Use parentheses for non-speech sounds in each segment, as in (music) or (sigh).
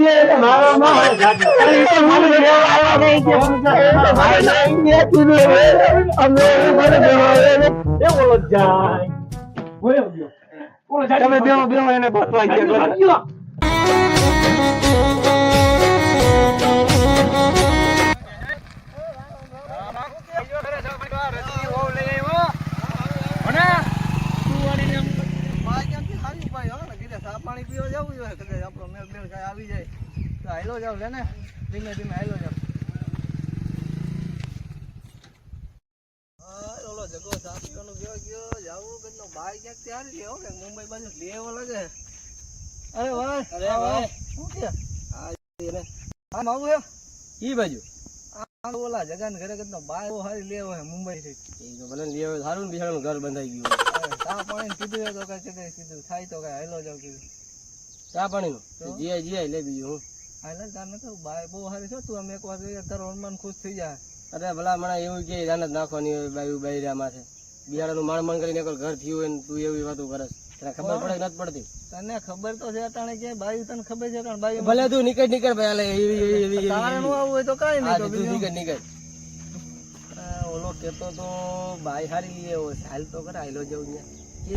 દે એટલે મારો માં એ તો મને લેવા આવ્યા નહીં કે એ તો મારે નહીં કે તું અમે એ ગયા પાણી પીવા જવું જોઈએ કદાચ આપણો મેળ મેળ કાંઈ આવી જાય. તો હાલો જાવ લે ને. ધીમે ધીમે હાલો જાવ. ઓલો જગો સાસકાનો ગયો ગયો? જાવું કદનો બાઈ ક્યાંક ત્યારે ગયો? કે મુંબઈ બાજુ લેવો લાગે. અરે ભાઈ અરે ભાઈ. શું કે આ એને આમ આવું હે ઈ બાજુ. આ ઓલા જગાન ઘરે કદનો બાયો બહુ સારી લેવો હે મુંબઈ થી. ઈ ભલે લઈ સારું ઘર બંધાઈ ગયું ચા કીધું તો કઈ કીધું કીધું થાય તો કઈ હાલો જાવ કીધું. ચા પાણીનું જીઆઈ જીઆઈ લે બીજું હું. હાલે તાર ને કહું બાઈ બહુ સારી છો તું એક વાર તારો હનુમાન ખુશ થઈ જાય. અરે ભલા મને એવું કે જાન જ નાખવાની હોય બાયું બાયરા માથે બિયારાનું માણ માણ કરીને ઘર થયું હોય ને તું એવી વાતું કરસ. તને ખબર પડે નથી પડતી? તને ખબર તો છે અટાણે કે બાયું તને ખબર છે કારણ બાયું ભલે તું નીકળ નીકળ ભાઈ હાલે એવી એવી તારે નું આવું હોય તો કઈ નહીં તું નીકળ નીકળ. ઓલો કેતો તો બાય હારી હોય હાલ તો કરે હાલો જવું ત્યાં (laughs)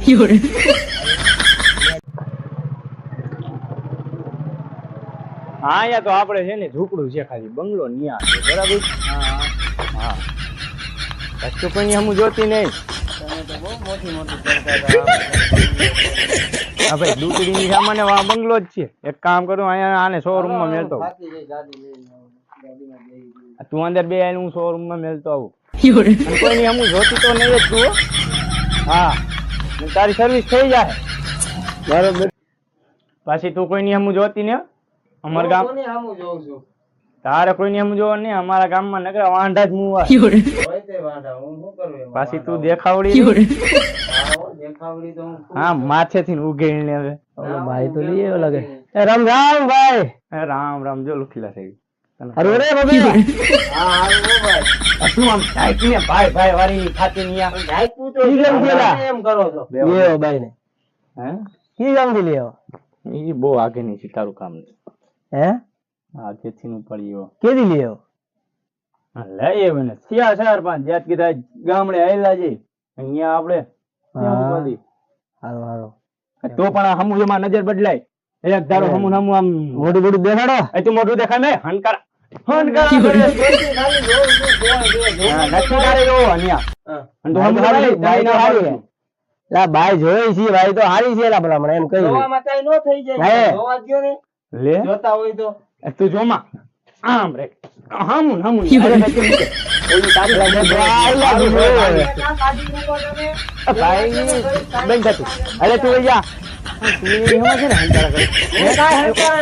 હા અહીંયા તો આપણે છે ને ઝૂંપડું છે ખાલી બંગલો ન્યા છે બરાબર? હા કશું કોઈ હમું જોતી નહીં. તમે તો બહુ મોટી મોટી કરતા હા ભાઈ દૂતડીની સામાન્ય બંગલો જ છે. એક કામ કરું અહીંયા આને શોરૂમમાં જઈ તું અંદર બે આવીને હું શોરૂમમાં મેળતો આવું. (laughs) કોઈ હું હમું જોતી તો નહીં જ તું હો. હા તારી સર્વિસ થઈ જાય. બરોબર પાછી તું કોઈની હમું જોતી ને? અમારા ગામ કોની સામું જોઉં છું? તારે કોઈની હમું જોવા નહીં અમારા ગામમાં નકરા વાંઢા જ મુવા હોય. તે વાંઢા હું શું કરું એમાં પાછી તું દેખાવડી હા હું હા માથેથી ઉગેડીને હવે. ભાઈ તો લઈએ લાગે રામ રામ ભાઈ. રામ રામ જો લુખીલા થઈ અરે રે હા હારું હો ભાઈ. તું આમ ને ભાઈ ભાઈ વાળી ખાતી ની આ? તો ઈ કેમ તમે પેલા? એમ કરો છો. લેવો બાઈ ને હે? કી ગામથી લેવો ઈ બહુ આગે ની છે તારું કામ હે? આગે થી નું પડ્યો કેદી લેવો હા, લઈ આવે ને સિયા ચાર પાંચ જાત કીધા ગામડે આયેલા છે. અહીંયા આપણે તો પણ આ હમુ નજર બદલાય. એક ધારો હમુ હમુ આમ મોઢું મોઢું દેખાડો એ તું મોઢું દેખાય ને હનકાર હનકાર અહીંયા. તું બાઈ જોઈ છે ભાઈ તો હારી છે લા ભલા મને એમ કહી નો થઈ જાય જોવા દ્યો ને લે જોતા હોય તો એ તું જોમાં આમ રે હમુ હમુ. ભાઈ તું બંધ થતું અરે તું જા 你他妈现在还在那个别太害怕